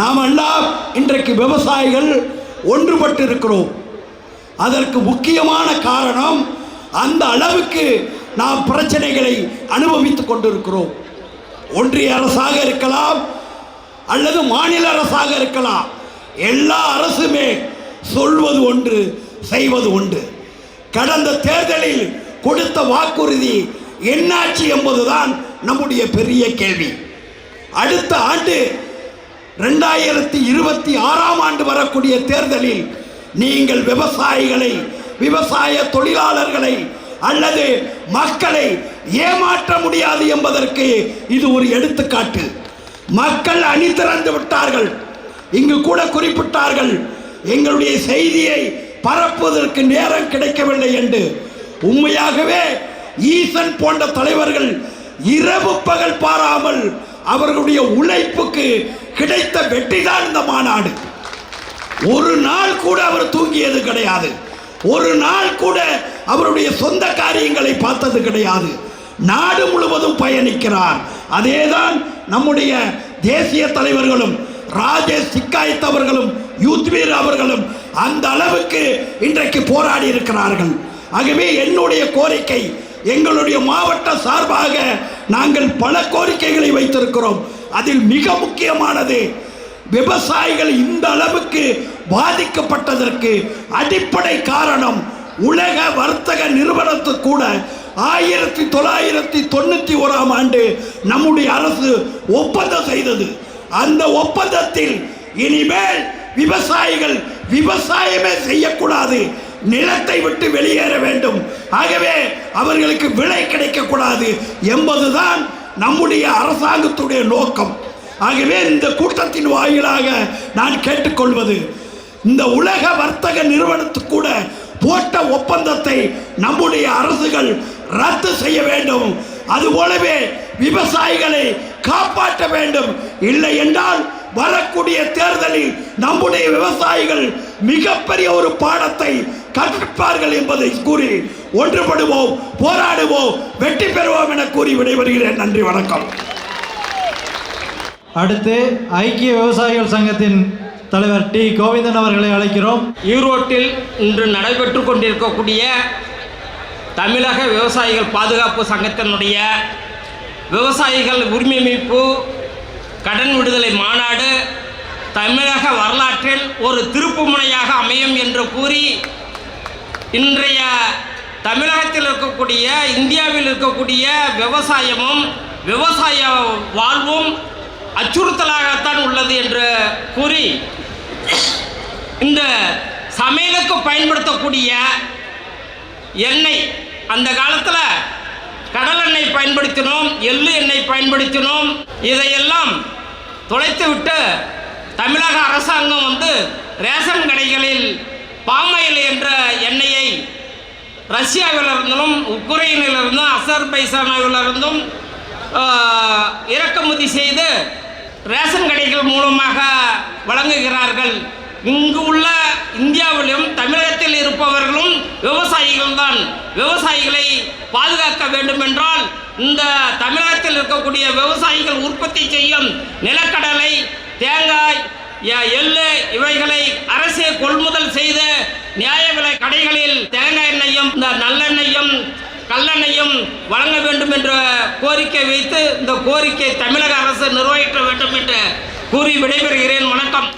நாம் எல்லாம் இன்றைக்கு விவசாயிகள் ஒன்றுபட்டு இருக்கிறோம் அதற்கு முக்கியமான காரணம் அந்த அளவுக்கு நாம் பிரச்சனைகளை அனுபவித்துக் கொண்டிருக்கிறோம். ஒன்றிய அரசாக இருக்கலாம் அல்லது மாநில அரசாக இருக்கலாம் எல்லா அரசுமே சொல்வது ஒன்று செய்வது ஒன்று. கடந்த தேர்தலில் கொடுத்த வாக்குறுதி என்னாச்சு என்பதுதான் நம்முடைய பெரிய கேள்வி. அடுத்த ஆண்டு ரெண்டாயிரத்தி இருபத்தி ஆறாம் ஆண்டு வரக்கூடிய தேர்தலில் நீங்கள் விவசாயிகளை விவசாய தொழிலாளர்களை அல்லது மக்களை ஏமாற்ற முடியாது என்பதற்கு இது ஒரு எடுத்துக்காட்டு. மக்கள் அணி விட்டார்கள். இங்கு கூட குறிப்பிட்டார்கள் எங்களுடைய செய்தியை பரப்புவதற்கு நேரம் கிடைக்கவில்லை என்று. உண்மையாகவே ஈசன் போன்ற தலைவர்கள் இரவு பகல் பாராமல் அவர்களுடைய உழைப்புக்கு கிடைத்த வெற்றிதான் இந்த மாநாடு. ஒரு நாள் கூட அவர் தூங்கியது கிடையாது. ஒரு நாள் கூட அவருடைய சொந்த காரியங்களை பார்த்தது கிடையாது. நாடு முழுவதும் பயணிக்கிறார். அதேதான் நம்முடைய தேசிய தலைவர்களும் ராஜேஷ் சிக்காயத் அவர்களும் யூத்வீர் அவர்களும் அந்த அளவுக்கு இன்றைக்கு போராடி இருக்கிறார்கள். ஆகவே என்னுடைய கோரிக்கை எங்களுடைய மாவட்ட சார்பாக நாங்கள் பல கோரிக்கைகளை வைத்திருக்கிறோம். அதில் மிக முக்கியமானது விவசாயிகள் இந்த அளவுக்கு பாதிக்கப்பட்டதற்கு அடிப்படை காரணம் உலக வர்த்தக நிறுவனத்து கூட ஆயிரத்தி தொள்ளாயிரத்தி தொண்ணூத்தி ஓராம் ஆண்டு நம்முடைய அரசு ஒப்பந்தம் செய்தது. அந்த ஒப்பந்தத்தில் இனிமேல் விவசாயிகள் விவசாயமே செய்யக்கூடாது. நிலத்தை விட்டு வெளியேற வேண்டும். ஆகவே அவர்களுக்கு விலை கிடைக்கக்கூடாது என்பதுதான் நம்முடைய அரசாங்கத்துடைய நோக்கம். ஆகவே இந்த கூட்டத்தின் வாயிலாக நான் கேட்டுக்கொள்வது இந்த உலக வர்த்தக நிறுவனத்துக்கூட கூட போட்ட ஒப்பந்தத்தை நம்முடைய அரசுகள் ரத்து செய்ய வேண்டும். அதுபோலவே விவசாயிகளை காப்பாற்ற வேண்டும். இல்லை என்றால் வரக்கூடிய தேர்தலில் நம்முடைய விவசாயிகள் மிகப்பெரிய ஒரு பாடத்தை கற்பிப்பார்கள் என்பதை கூறி ஒன்றுபடுவோம் போராடுவோம் வெற்றி பெறுவோம் என கூறி விடைபெறுகிறேன். நன்றி வணக்கம். அடுத்து ஐக்கிய விவசாயிகள் சங்கத்தின் தலைவர் டி. கோவிந்தன் அவர்களை அழைக்கிறோம். ஈரோட்டில் இன்று நடைபெற்று கொண்டிருக்கக்கூடிய தமிழக விவசாயிகள் பாதுகாப்பு சங்கத்தினுடைய விவசாயிகள் உரிமை மீட்பு கடன் விடுதலை மாநாடு தமிழக வரலாற்றில் ஒரு திருப்பு முனையாக அமையும் என்று கூறி இன்றைய தமிழகத்தில் இருக்கக்கூடிய இந்தியாவில் இருக்கக்கூடிய விவசாயமும் விவசாய வாழ்வும் அச்சுறுத்தலாகத்தான் உள்ளது என்று கூறி இந்த சமையலுக்கு பயன்படுத்தக்கூடிய எண்ணெய் அந்த காலத்தில் கடல் எண்ணெய் பயன்படுத்தினோம் எள்ளு எண்ணெய் பயன்படுத்தினோம். இதையெல்லாம் தொலைத்து விட்டு தமிழக அரசாங்கம் வந்து ரேஷன் கடைகளில் பாமாயில் என்ற எண்ணெய் ரஷ்யாவிலிருந்தும் உக்ரைனிலிருந்தும் அசர்பைசானாவிலிருந்தும் இறக்குமதி செய்து ரேஷன் கடைகள் மூலமாக வழங்குகிறார்கள். இங்கு உள்ள இந்தியாவிலும் தமிழகத்தில் இருப்பவர்களும் விவசாயிகள் தான். விவசாயிகளை பாதுகாக்க வேண்டும் என்றால் இந்த தமிழகத்தில் இருக்கக்கூடிய விவசாயிகள் உற்பத்தி செய்யும் நிலக்கடலை தேங்காய் எள்ளு இவைகளை அரசே கொள்முதல் செய்து நியாய விலை கடைகளில் தேங்காய் இந்த நல்லெண்ணெயும் கல்லெண்ணையும் வழங்க வேண்டும் என்ற கோரிக்கை வைத்து இந்த கோரிக்கை தமிழக அரசு நிர்வகிக்க வேண்டும் என்று கூறி விடைபெறுகிறேன். வணக்கம்.